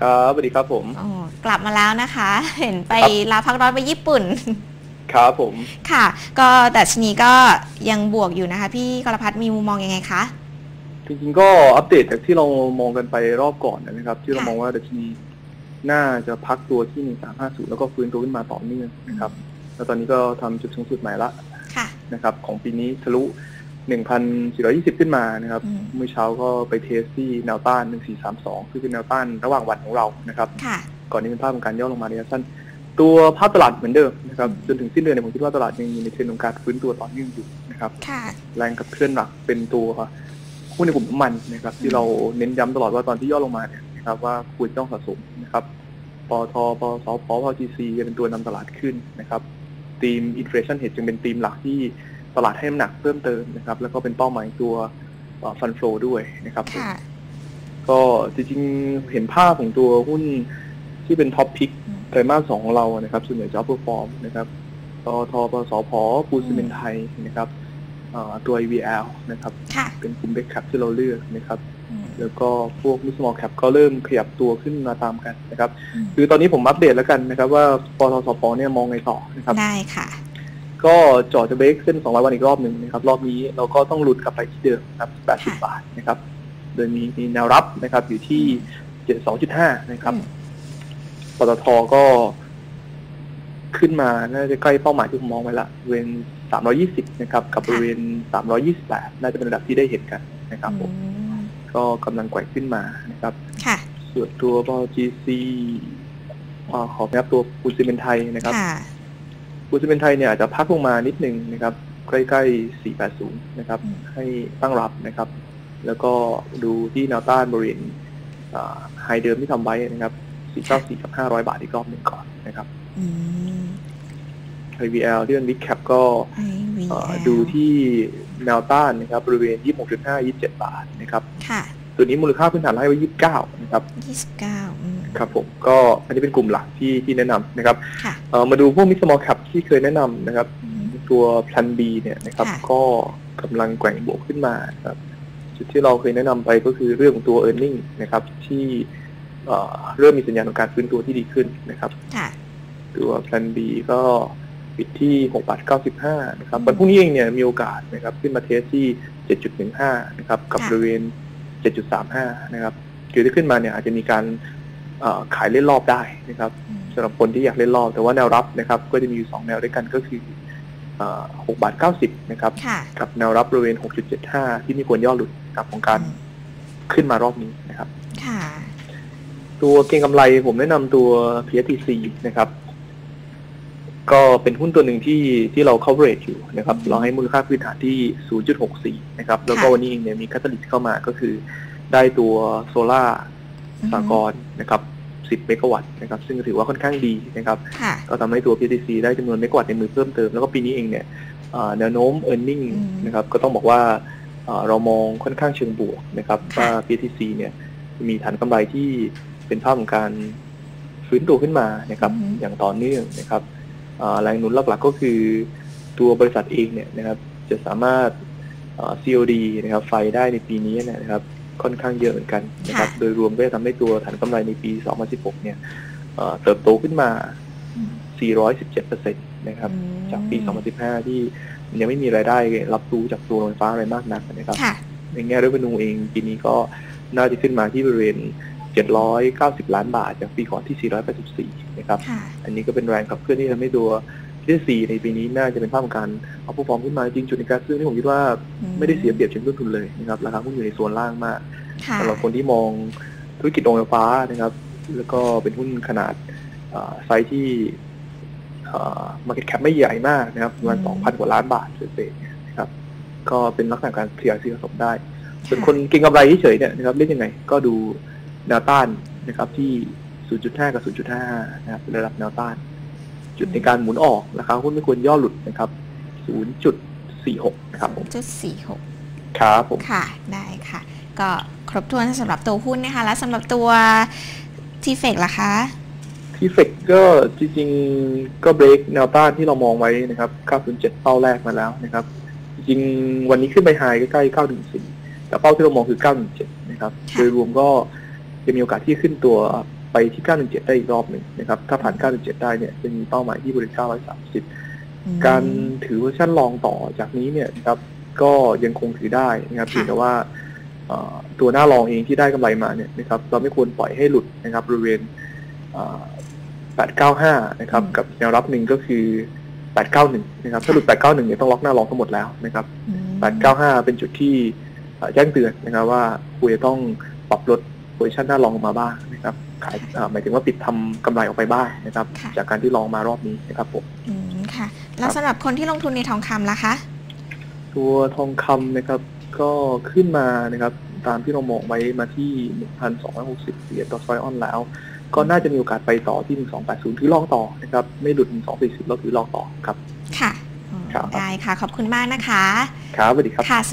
ครับสวัสดีครับผมอ๋อกลับมาแล้วนะคะ เห็นไปครับลาพักร้อนไปญี่ปุ่น ครับผม ค่ะ ก็ดัชนีก็ยังบวกอยู่นะคะ พี่กรพัฒน์มีมุมมองยังไงคะ จริงๆก็อัปเดตจากที่เรามองกันไปรอบก่อนนะครับ ที่เราค่ะมองว่าดัชนีน่าจะพักตัวที่ 1350 แล้วก็ฟื้นตัวขึ้นมาต่อเนื่องนะครับ แล้วตอนนี้ก็ทำจุดสูงสุดใหม่ละค่ะนะครับ ของปีนี้ทะลุ 1,420 ขึ้นมานะครับอืมเมื่อเช้าก็ไปเทสที่แนวต้าน 1432ซึ่งเป็นแนวต้านระหว่างวันของเรานะครับค่ะก่อนนี้เป็นภาพของการย่อลงมาระยะสั้น ตัวภาพตลาดเหมือนเดิมนะครับอืมจนถึงสิ้นเดือนเนี่ยผมคิดว่าตลาดยังอยู่ในเทรนด์ของการฟื้นตัวต่อเนื่องอยู่นะครับค่ะแรงกับเคลื่อนหลักเป็นตัวหุ้นในกลุ่มน้ำมันนะครับ ที่เราเน้นย้ำตลอดว่าตอนที่ย่อลงมาเนี่ยนะครับว่าควรต้องสะสมนะครับปตทปสพพจีซีจะเป็นตัวนำตลาดขึ้นนะครับทีมอินฟลชันเฮดจึงเป็นทีมหลักที่ ตลาดให้น้ำหนักเพิ่มเติมนะครับ แล้วก็เป็นเป้าหมายตัวฟันโฟด้วยนะครับ ค่ะก็จริงๆเห็นภาพของตัวหุ้นที่เป็นท็อปพิกอืมไตรมาสสองของเรานะครับ ส่วนใหญ่จะเพอร์ฟอร์มนะครับปตทปสพปูนซีเมนต์ไทยนะครับอ่าตัว IVL นะครับ ค่ะเป็นกลุ่มเบ c กแคปที่เราเลือกนะครับ อืมแล้วก็พวก mid small cap ก็เริ่มขยับตัวขึ้นมาตามกันนะครับ อืมคือตอนนี้ผมอัปเดตแล้วกันนะครับ ว่าปตทสพเนี่ยมองไงต่อนะครับ ได้ค่ะ ก็เจอจะเบรกเส้น 200 วันอีกรอบหนึ่งนะครับ รอบนี้เราก็ต้องหลุดกลับไปที่เดิมนะครับ80 บาทนะครับ โดยมีมีแนวรับนะครับ อยู่ที่ 72.5 นะครับอืมปตทก็ขึ้นมาน่าจะใกล้เป้าหมายที่ผมมองไว้ละบริเวณ 320 นะครับ กับบริเวณ 328 น่าจะเป็นระดับที่ได้เห็นกันนะครับผมอืมก็กำลังแกว่งขึ้นมานะครับค่ะส่วนตัวบอ GC อ่าขอแนับตัวปูนซีเมนต์ไทยนะครับ ค่ะปูนซีเมนต์ไทยเนี่ยอาจจะพักลงมานิดนึงนะครับ ใกล้ๆ 480 นะครับอืมให้ตั้งรับนะครับ แล้วก็ดูที่แนวต้านบริเวณไฮเดิมที่ทำไว้นะครับ 494 กับ 500 บาทอีกรอบหนึ่งก่อนนะครับอืม IVL ที่เป็น Big Cap ก็ IVL เอ่อดูที่แนวต้านนะครับ บริเวณ 26.5 27 บาทนะครับค่ะตัวนี้มูลค่าพื้นฐานให้ไว้ 29 นะครับยี่สิบเก้าอืม ครับผมก็อันนี้เป็นกลุ่มหลักที่ที่แนะนำนะครับค่ะเอ่อมาดูพวกมิสมอลแคปที่เคยแนะนำนะครับอืมตัว Plan B เนี่ยนะครับค่ะก็กำลังแกว่งบวกขึ้นมาครับจุดที่เราเคยแนะนำไปก็คือเรื่องของตัว e a r n i n g นะครับ ที่เอ่อเริ่มมีสัญญาณของการฟื้นตัวที่ดีขึ้นนะครับค่ะตัว Plan B ก็ปิดที่6บาท95นะครับอืมวันพรุ่งนี้เองเนี่ยมีโอกาสนะครับขึ้นมาเทสที่ 7.15 นะครับกับค่ะบริเวณ 7.35 นะครับคือที่ขึ้นมาเนี่ยอาจจะมีการเอ่อ ขายเล่นรอบได้นะครับอืมสำหรับคนที่อยากเล่นรอบ แต่ว่าแนวรับนะครับ ก็จะมีอยู่2แนวด้วยกันก็คือเอ่อ6บาท90นะครับค่ะกับแนวรับบริเวณ6.75ที่มีควรย่อหลุดกับของการอืมขึ้นมารอบนี้นะครับค่ะตัวเก็งกำไรผมแนะนำตัว PSTC นะครับ ก็เป็นหุ้นตัวหนึ่งที่ที่เรา coverage อยู่นะครับอืมเราให้มูลค่าพื้นฐานที่ 0.64 นะครับ แล้วก็ค่ะวันนี้เองเนี่ยมีคาตาลิสเข้ามาก็คือได้ตัวโซล่าอืม สากรณ์นะครับ10 เมกะวัตต์นะครับซึ่งถือว่าค่อนข้างดีนะครับค่ะก็ทำให้ตัว PTC ได้จำนวนเมกะวัตต์ในมือเพิ่มเติม แล้วก็ปีนี้เองเนี่ยเอ่อแนวโน้ม e a r n i n g อืมนะครับก็ต้องบอกว่าเอ่อเรามองค่อนข้างเชิงบวกนะครับค่ะว่า PTC เนี่ยมีฐานกำไรที่เป็นภาพของการฟื้นตัวขึ้นมานะครับอย่างต่อเนื่องนะครับเอ่อแรงหนุนหลักๆก็คือตัวบริษัทเองเนี่ยนะครับจะสามารถเอ่อ COD นะครับไฟได้ในปีนี้เนยนะครับ ค่อนข้างเยอะเหมือนกันนะครับค่ะโดยรวมก็จะทำให้ตัวฐานกำไรในปี 2016 เนี่ยเอ่อเติบโตขึ้นมาอืม417%นะครับอืมจากปี 2015 ที่ยังไม่มีรายได้รับรู้จากตัวโรงไฟฟ้าอะไรมากนักนะครับค่ะในแง่ revenue เองปีนี้ก็น่าจะขึ้นมาที่บริเวณ 790 ล้านบาทจากปีก่อนที่ 484 นะครับค่ะอันนี้ก็เป็นแรงขับเคลื่อนที่ทำให้ตัว ที่สี่ในปีนี้น่าจะเป็นภาพของการเอาผู้ฟอร์มขึ้นมาจริงจุดในการซื้อที่ผมคิดว่าอืมไม่ได้เสียเปรียบเชิงต้นทุนเลยนะครับราคาหุ้นอยู่ในโซนล่างมากค่ะสำหรับคนที่มองธุรกิจโรงไฟฟ้านะครับ แล้วก็เป็นหุ้นขนาดเอ่อไซส์ที่มาร์เก็ตแคปไม่ใหญ่มากนะครับประมาณอืม2,000กว่าล้านบาทเศษๆนะครับ ก็เป็นลักษณะการเคลียร์ซื้อผสมได้ส่วนคนเก็งกำไรเฉยๆเนี่ยนะครับเล่นยังไงก็ดูแนวต้านนะครับที่ 0.5 กับ 0.5 นะครับเป็นระดับแนวต้าน จุดในการหมุนออกราคาหุ้นไม่ควรย่อหลุดนะครับ 0.46 นะครับผมจุดสี่หกครับผม ค่ะ ได้ค่ะ ก็ครบถ้วนสำหรับตัวหุ้นนะคะ แล้วสำหรับตัวทีเฟกล่ะคะ ที่เฟกก็จริงๆ ก็เบรกแนวต้านที่เรามองไว้นะครับ907เป้าแรกมาแล้วนะครับ จริงๆวันนี้ขึ้นไปไฮใกล้ๆ914แต่เป้าที่เรามองคือ 917 นะครับค่ะโดยรวมก็จะมีโอกาสที่ขึ้นตัว ไปที่ 917 ได้อีกรอบหนึ่งนะครับ ถ้าผ่าน 917 ได้เนี่ยจะมีเป้าหมายที่บริเวณ930 การถือเวอร์ชันลองต่อจากนี้เนี่ยนะครับก็ยังคงถือได้นะครับค่ะเพียงแต่ว่าเอ่อตัวหน้าลองเองที่ได้กำไรมาเนี่ยนะครับเราไม่ควรปล่อยให้หลุดนะครับบริเวณเอ่อ895 นะครับ กับแนวรับหนึ่งก็คือ 891 นะครับ ถ้าหลุด 891 เนี่ยต้องล็อกหน้าลองทั้งหมดแล้วนะครับอืม895 เป็นจุดที่เอ่อแจ้งเตือนนะครับว่าคุณจะต้องปรับลดโพซิชันหน้าลองลงมาบ้างนะครับ ขายเอ่อหมายถึงว่าปิดทำกำไรออกไปบ้างนะครับค่ะจากการที่ลองมารอบนี้นะครับผมอืมค่ะ แล้วสำหรับคนที่ลงทุนในทองคำล่ะคะ ตัวทองคำนะครับก็ขึ้นมานะครับ ตามที่เรามองไว้มาที่1,260เหรียญต่อซอยออนแล้ว ก็น่าจะมีโอกาสไปต่อที่ 1,280ถือลองต่อนะครับ ไม่หลุด 1,240เราถือลองต่อครับ ค่ะอืมครับได้ค่ะ ขอบคุณมากนะคะ ครับสวัสดีครับค่ะ